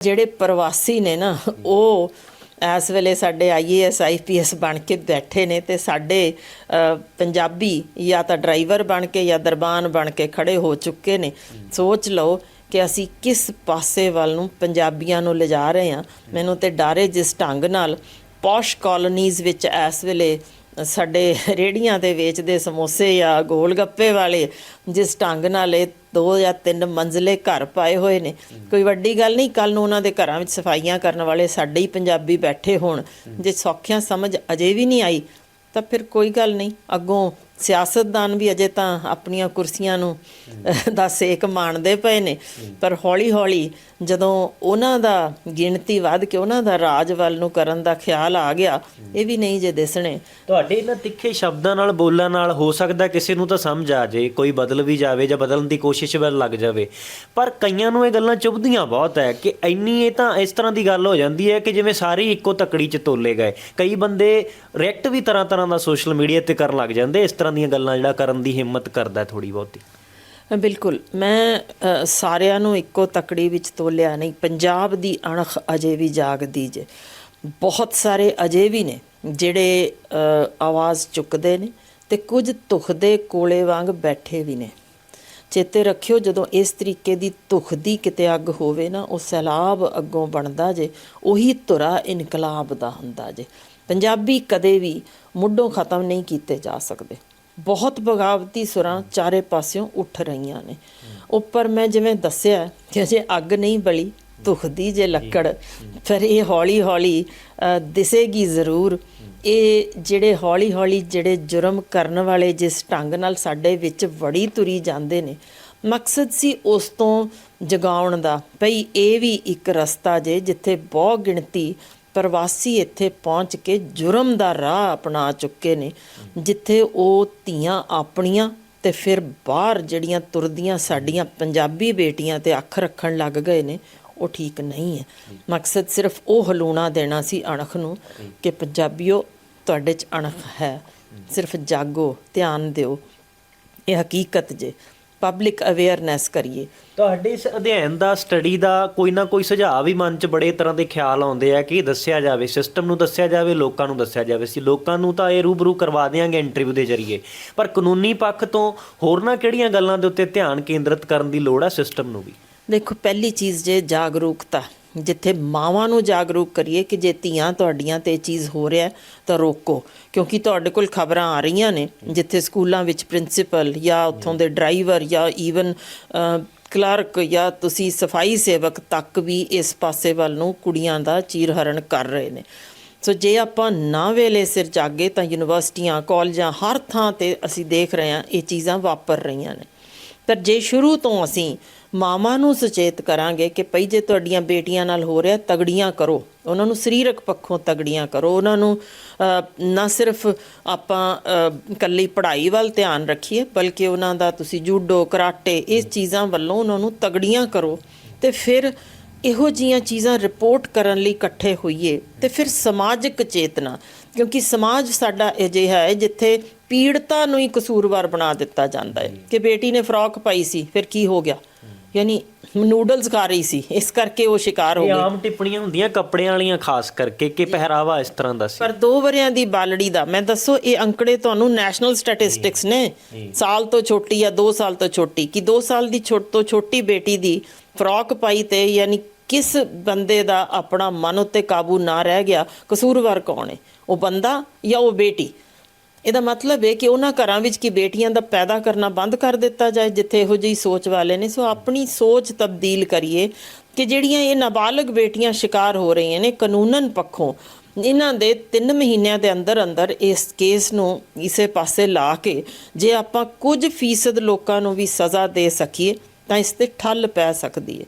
ਜਿਹੜੇ ਪ੍ਰਵਾਸੀ ਨੇ ਨਾ, ਉਹ ਇਸ ਵੇਲੇ ਸਾਡੇ ਆਈਏਐਸ ਆਈਪੀਐਸ ਬਣ ਕੇ ਬੈਠੇ ਨੇ ਤੇ ਸਾਡੇ ਪੰਜਾਬੀ ਜਾਂ ਤਾਂ ਡਰਾਈਵਰ ਬਣ ਕੇ ਜਾਂ ਦਰਬਾਨ ਬਣ ਕੇ ਖੜੇ ਹੋ ਚੁੱਕੇ ਨੇ। ਸੋਚ ਲਓ ਕਿ ਅਸੀਂ ਕਿਸ ਪਾਸੇ ਵੱਲ ਨੂੰ ਪੰਜਾਬੀਆਂ ਨੂੰ ਲਿਜਾ ਰਹੇ ਹਾਂ। ਮੈਨੂੰ ਤੇ ਡਾਰੇ ਜਿਸ ਢੰਗ ਨਾਲ ਪੌਸ਼ ਕਾਲੋਨੀਜ਼ ਵਿੱਚ ਇਸ ਵੇਲੇ ਸਾਡੇ ਰੇੜੀਆਂ ਤੇ ਵੇਚਦੇ ਸਮੋਸੇ ਜਾਂ ਗੋਲ ਗੱਪੇ ਵਾਲੇ ਜਿਸ ਢੰਗ ਨਾਲ ਇਹ ਦੋ ਜਾਂ ਤਿੰਨ ਮੰਜ਼ਲੇ ਘਰ ਪਾਏ ਹੋਏ ਨੇ। ਕੋਈ ਵੱਡੀ ਗੱਲ ਨਹੀਂ ਕੱਲ ਨੂੰ ਉਹਨਾਂ ਦੇ ਘਰਾਂ ਵਿੱਚ ਸਫਾਈਆਂ ਕਰਨ ਵਾਲੇ ਸਾਡੇ ਹੀ ਪੰਜਾਬੀ ਬੈਠੇ ਹੋਣ। ਜੇ ਸੌਖਿਆਂ ਸਮਝ ਅਜੇ ਵੀ ਨਹੀਂ ਆਈ, ਤਾਂ ਫਿਰ ਕੋਈ ਗੱਲ ਨਹੀਂ, ਅੱਗੋਂ ਸਿਆਸਤਦਾਨ ਵੀ ਅਜੇ ਤਾਂ ਆਪਣੀਆਂ ਕੁਰਸੀਆਂ ਨੂੰ ਅਹ, ਦਾ ਸੇਕ ਮਾਣਦੇ ਪਏ ਨੇ। ਪਰ ਹੌਲੀ ਹੌਲੀ ਜਦੋਂ ਉਹਨਾਂ ਦਾ ਗਿਣਤੀ ਵੱਧ ਕੇ ਉਹਨਾਂ ਦਾ ਰਾਜ ਵੱਲ ਨੂੰ ਕਰਨ ਦਾ ਖਿਆਲ ਆ ਗਿਆ ਇਹ ਵੀ ਨਹੀਂ ਜੇ ਦਿਸਣੇ। ਤੁਹਾਡੇ ਇਹਨਾਂ ਤਿੱਖੇ ਸ਼ਬਦਾਂ ਨਾਲ ਬੋਲਣ ਨਾਲ ਹੋ ਸਕਦਾ ਕਿਸੇ ਨੂੰ ਤਾਂ ਸਮਝ ਆ ਜੇ ਕੋਈ ਬਦਲ ਵੀ ਜਾਵੇ ਜਾਂ ਬਦਲਣ ਦੀ ਕੋਸ਼ਿਸ਼ ਵੱਲ ਲੱਗ ਜਾਵੇ। ਪਰ ਕਈਆਂ ਨੂੰ ਇਹ ਗੱਲਾਂ ਚੁਭਦੀਆਂ ਬਹੁਤ ਹੈ ਕਿ ਇੰਨੀ ਇਹ ਤਾਂ ਇਸ ਤਰ੍ਹਾਂ ਦੀ ਗੱਲ ਹੋ ਜਾਂਦੀ ਹੈ ਕਿ ਜਿਵੇਂ ਸਾਰੇ ਇੱਕੋ ਤਕੜੀ 'ਚ ਤੋਲੇ ਗਏ। ਕਈ ਬੰਦੇ ਰਿਐਕਟ ਵੀ ਤਰ੍ਹਾਂ ਤਰ੍ਹਾਂ ਦਾ ਸੋਸ਼ਲ ਮੀਡੀਆ ਤੇ ਕਰਨ ਲੱਗ ਜਾਂਦੇ ਇਸ ਤਰ੍ਹਾਂ ਦੀਆਂ ਗੱਲਾਂ ਜਿਹੜਾ ਕਰਨ ਦੀ ਹਿੰਮਤ ਕਰਦਾ ਥੋੜੀ ਬਹੁਤੀ? ਬਿਲਕੁਲ। ਮੈਂ ਸਾਰਿਆਂ ਨੂੰ ਇੱਕੋ ਤਕੜੀ ਵਿੱਚ ਤੋਲਿਆ ਨਹੀਂ। ਪੰਜਾਬ ਦੀ ਅਣਖ ਅਜੇ ਵੀ ਜਾਗਦੀ ਜੇ। ਬਹੁਤ ਸਾਰੇ ਅਜੇ ਵੀ ਨੇ ਜਿਹੜੇ ਆਵਾਜ਼ ਚੁੱਕਦੇ ਨੇ ਤੇ ਕੁਝ ਤੁਖਦੇ ਕੋਲੇ ਵਾਂਗ ਬੈਠੇ ਵੀ ਨੇ। ਚੇਤੇ ਰੱਖਿਓ, ਜਦੋਂ ਇਸ ਤਰੀਕੇ ਦੀ ਤੁਖ ਦੀ ਕਿਤੇ ਅੱਗ ਹੋਵੇ ਨਾ, ਉਹ ਸੈਲਾਬ ਅੱਗੋਂ ਬਣਦਾ ਜੇ, ਉਹੀ ਧੁਰਾ ਇਨਕਲਾਬ ਦਾ ਹੁੰਦਾ ਜੇ। ਪੰਜਾਬੀ ਕਦੇ ਵੀ ਮੁੱਢੋਂ ਖਤਮ ਨਹੀਂ ਕੀਤੇ ਜਾ ਸਕਦੇ। ਬਹੁਤ ਬਗਾਵਤੀ ਸੁਰਾਂ ਚਾਰੇ ਪਾਸਿਓਂ ਉੱਠ ਰਹੀਆਂ ਨੇ। ਉੱਪਰ ਮੈਂ ਜਿਵੇਂ ਦੱਸਿਆ ਕਿ ਅਜੇ ਅੱਗ ਨਹੀਂ ਬਲੀ ਤੁਖਦੀ ਜੇ ਲੱਕੜ, ਫਿਰ ਇਹ ਹੌਲੀ ਹੌਲੀ ਦਿਸੇਗੀ ਜ਼ਰੂਰ। ਇਹ ਜਿਹੜੇ ਹੌਲੀ ਹੌਲੀ ਜਿਹੜੇ ਜੁਰਮ ਕਰਨ ਵਾਲੇ ਜਿਸ ਢੰਗ ਨਾਲ ਸਾਡੇ ਵਿੱਚ ਵੜੀ ਤੁਰੀ ਜਾਂਦੇ ਨੇ, ਮਕਸਦ ਸੀ ਉਸ ਤੋਂ ਜਗਾਉਣ ਦਾ। ਭਈ ਇਹ ਵੀ ਇੱਕ ਰਸਤਾ ਜੇ ਜਿੱਥੇ ਬਹੁ ਗਿਣਤੀ ਪ੍ਰਵਾਸੀ ਇੱਥੇ ਪਹੁੰਚ ਕੇ ਜੁਰਮ ਦਾ ਰਾਹ ਅਪਣਾ ਚੁੱਕੇ ਨੇ, ਜਿੱਥੇ ਉਹ ਧੀਆਂ ਆਪਣੀਆਂ ਤੇ ਫਿਰ ਬਾਹਰ ਜਿਹੜੀਆਂ ਤੁਰਦੀਆਂ ਸਾਡੀਆਂ ਪੰਜਾਬੀ ਬੇਟੀਆਂ ਤੇ ਅੱਖ ਰੱਖਣ ਲੱਗ ਗਏ ਨੇ, ਉਹ ਠੀਕ ਨਹੀਂ ਹੈ। ਮਕਸਦ ਸਿਰਫ ਉਹ ਹਲੂਣਾ ਦੇਣਾ ਸੀ ਅਣਖ ਨੂੰ ਕਿ ਪੰਜਾਬੀਓ, ਤੁਹਾਡੇ 'ਚ ਅਣਖ ਹੈ। ਸਿਰਫ ਜਾਗੋ, ਧਿਆਨ ਦਿਓ। ਇਹ ਹਕੀਕਤ ਜੇ। ਪਬਲਿਕ ਅਵੇਅਰਨੈਸ ਕਰੀਏ। ਤੁਹਾਡੇ ਇਸ ਅਧਿਐਨ ਦਾ ਸਟੱਡੀ ਦਾ ਕੋਈ ਨਾ ਕੋਈ ਸੁਝਾਅ ਵੀ ਮਨ 'ਚ ਬੜੇ ਤਰ੍ਹਾਂ ਦੇ ਖਿਆਲ ਆਉਂਦੇ ਆ ਕਿ ਦੱਸਿਆ ਜਾਵੇ ਸਿਸਟਮ ਨੂੰ ਦੱਸਿਆ ਜਾਵੇ ਲੋਕਾਂ ਨੂੰ ਦੱਸਿਆ ਜਾਵੇ। ਸੀ ਲੋਕਾਂ ਨੂੰ ਤਾਂ ਇਹ ਰੂਬਰੂ ਕਰਵਾ ਦਿਆਂਗੇ ਇੰਟਰਵਿਊ ਦੇ ਜ਼ਰੀਏ। ਪਰ ਕਾਨੂੰਨੀ ਪੱਖ ਤੋਂ ਹੋਰ ਨਾ ਕਿਹੜੀਆਂ ਗੱਲਾਂ ਦੇ ਉੱਤੇ ਧਿਆਨ ਕੇਂਦਰਿਤ ਕਰਨ ਦੀ ਲੋੜ ਹੈ ਸਿਸਟਮ ਨੂੰ ਵੀ? ਦੇਖੋ ਪਹਿਲੀ ਚੀਜ਼ ਜੇ ਜਾਗਰੂਕਤਾ ਜਿੱਥੇ ਮਾਵਾਂ ਨੂੰ ਜਾਗਰੂਕ ਕਰੀਏ ਕਿ ਜੇ ਧੀਆਂ ਤੁਹਾਡੀਆਂ ਤੇ ਇਹ ਚੀਜ਼ ਹੋ ਰਿਹਾ ਤਾਂ ਰੋਕੋ। ਕਿਉਂਕਿ ਤੁਹਾਡੇ ਕੋਲ ਖਬਰਾਂ ਆ ਰਹੀਆਂ ਨੇ, ਜਿੱਥੇ ਸਕੂਲਾਂ ਵਿੱਚ ਪ੍ਰਿੰਸੀਪਲ ਜਾਂ ਉੱਥੋਂ ਦੇ ਡਰਾਈਵਰ ਜਾਂ ਈਵਨ ਕਲਰਕ ਜਾਂ ਤੁਸੀਂ ਸਫ਼ਾਈ ਸੇਵਕ ਤੱਕ ਵੀ ਇਸ ਪਾਸੇ ਵੱਲ ਨੂੰ ਕੁੜੀਆਂ ਦਾ ਚੀਰਹਰਣ ਕਰ ਰਹੇ ਨੇ। ਸੋ ਜੇ ਆਪਾਂ ਨਾ ਵੇਲੇ ਸਿਰ ਜਾਗੇ ਤਾਂ ਯੂਨੀਵਰਸਿਟੀਆਂ, ਕਾਲਜਾਂ ਹਰ ਥਾਂ ਤੇ ਅਸੀਂ ਦੇਖ ਰਹੇ ਹਾਂ ਇਹ ਚੀਜ਼ਾਂ ਵਾਪਰ ਰਹੀਆਂ ਨੇ। ਪਰ ਜੇ ਸ਼ੁਰੂ ਤੋਂ ਅਸੀਂ ਮਾਮਾ ਨੂੰ ਸੁਚੇਤ ਕਰਾਂਗੇ ਕਿ ਭਈ ਜੇ ਤੁਹਾਡੀਆਂ ਬੇਟੀਆਂ ਨਾਲ ਹੋ ਰਿਹਾ ਤਗੜੀਆਂ ਕਰੋ। ਉਹਨਾਂ ਨੂੰ ਸਰੀਰਕ ਪੱਖੋਂ ਤਗੜੀਆਂ ਕਰੋ। ਉਹਨਾਂ ਨੂੰ ਨਾ ਸਿਰਫ ਆਪਾਂ ਅ, ਇਕੱਲੀ ਪੜ੍ਹਾਈ ਵੱਲ ਧਿਆਨ ਰੱਖੀਏ ਬਲਕਿ ਉਹਨਾਂ ਦਾ ਤੁਸੀਂ ਜੂਡੋ ਕਰਾਟੇ ਇਸ ਚੀਜ਼ਾਂ ਵੱਲੋਂ ਉਹਨਾਂ ਨੂੰ ਤਗੜੀਆਂ ਕਰੋ। ਤੇ ਫਿਰ ਇਹੋ ਜੀਆਂ ਚੀਜ਼ਾਂ ਰਿਪੋਰਟ ਕਰਨ ਲਈ ਇਕੱਠੇ ਹੋਈਏ ਤੇ ਫਿਰ ਸਮਾਜਿਕ ਚੇਤਨਾ ਕਿਉਂਕਿ ਸਮਾਜ ਅਜਿਹਾ ਅਜਿਹਾ ਹੈ ਜਿੱਥੇ ਪੀੜਤਾ ਨੂੰ ਹੀ ਕਸੂਰਵਾਰ ਬਣਾ ਦਿੱਤਾ ਜਾਂਦਾ ਹੈ ਕਿ ਬੇਟੀ ਨੇ ਫਰੋਕ ਪਾਈ ਸੀ ਫਿਰ ਕੀ ਹੋ ਗਿਆ? ਯਾਨੀ ਨੂਡਲਸ ਖਾ ਰਹੀ ਸੀ ਇਸ ਕਰਕੇ ਉਹ ਸ਼ਿਕਾਰ ਹੋ ਗਈ। ਆਮ ਟਿੱਪਣੀਆਂ ਹੁੰਦੀਆਂ ਕੱਪੜਿਆਂ ਵਾਲੀਆਂ ਖਾਸ ਕਰਕੇ ਕਿ ਪਹਿਰਾਵਾ ਇਸ ਤਰ੍ਹਾਂ ਦਾ ਸੀ। ਪਰ 2 ਵਰਿਆਂ ਦੀ ਬਾਲੜੀ ਦਾ ਮੈਂ ਦੱਸੋ ਇਹ ਅੰਕੜੇ ਤੁਹਾਨੂੰ ਨੈਸ਼ਨਲ ਸਟੈਟਿਸਟਿਕਸ ਨੇ? ਸਾਲ ਤੋਂ ਛੋਟੀ ਜਾਂ 2 ਸਾਲ ਤੋਂ ਛੋਟੀ? ਕਿ 2 ਸਾਲ ਦੀ ਛੋਟ ਤੋਂ ਛੋਟੀ ਬੇਟੀ ਦੀ ਫਰਾਕ ਪਾਈ ਤੇ ਯਾਨੀ ਕਿਸ ਬੰਦੇ ਦਾ ਆਪਣਾ ਮਨ ਉੱਤੇ ਕਾਬੂ ਨਾ ਰਹਿ ਗਿਆ, ਕਸੂਰਵਾਰ ਕੌਣ ਹੈ? ਉਹ ਬੰਦਾ ਜਾਂ ਉਹ ਬੇਟੀ? ਇਹਦਾ ਮਤਲਬ ਹੈ ਕਿ ਉਹਨਾਂ ਘਰਾਂ ਵਿੱਚ ਕੀ ਬੇਟੀਆਂ ਦਾ ਪੈਦਾ ਕਰਨਾ ਬੰਦ ਕਰ ਦਿੱਤਾ ਜਾਏ, ਜਿੱਥੇ ਇਹੋ ਜਿਹੀ ਸੋਚ ਵਾਲੇ ਨੇ। ਸੋ ਆਪਣੀ ਸੋਚ ਤਬਦੀਲ ਕਰੀਏ ਕਿ ਜਿਹੜੀਆਂ ਇਹ ਨਾਬਾਲਗ ਬੇਟੀਆਂ ਸ਼ਿਕਾਰ ਹੋ ਰਹੀਆਂ ਨੇ, ਕਾਨੂੰਨਨ ਪੱਖੋਂ, ਇਹਨਾਂ ਦੇ 3 ਮਹੀਨਿਆਂ ਦੇ ਅੰਦਰ ਅੰਦਰ ਇਸ ਕੇਸ ਨੂੰ ਇਸੇ ਪਾਸੇ ਲਾ ਕੇ ਜੇ ਆਪਾਂ ਕੁਝ ਫੀਸਦ ਲੋਕਾਂ ਨੂੰ ਵੀ ਸਜ਼ਾ ਦੇ ਸਕੀਏ ਤਾਂ ਇਸ ਤੇ ਠੱਲ ਪੈ ਸਕਦੀ ਹੈ।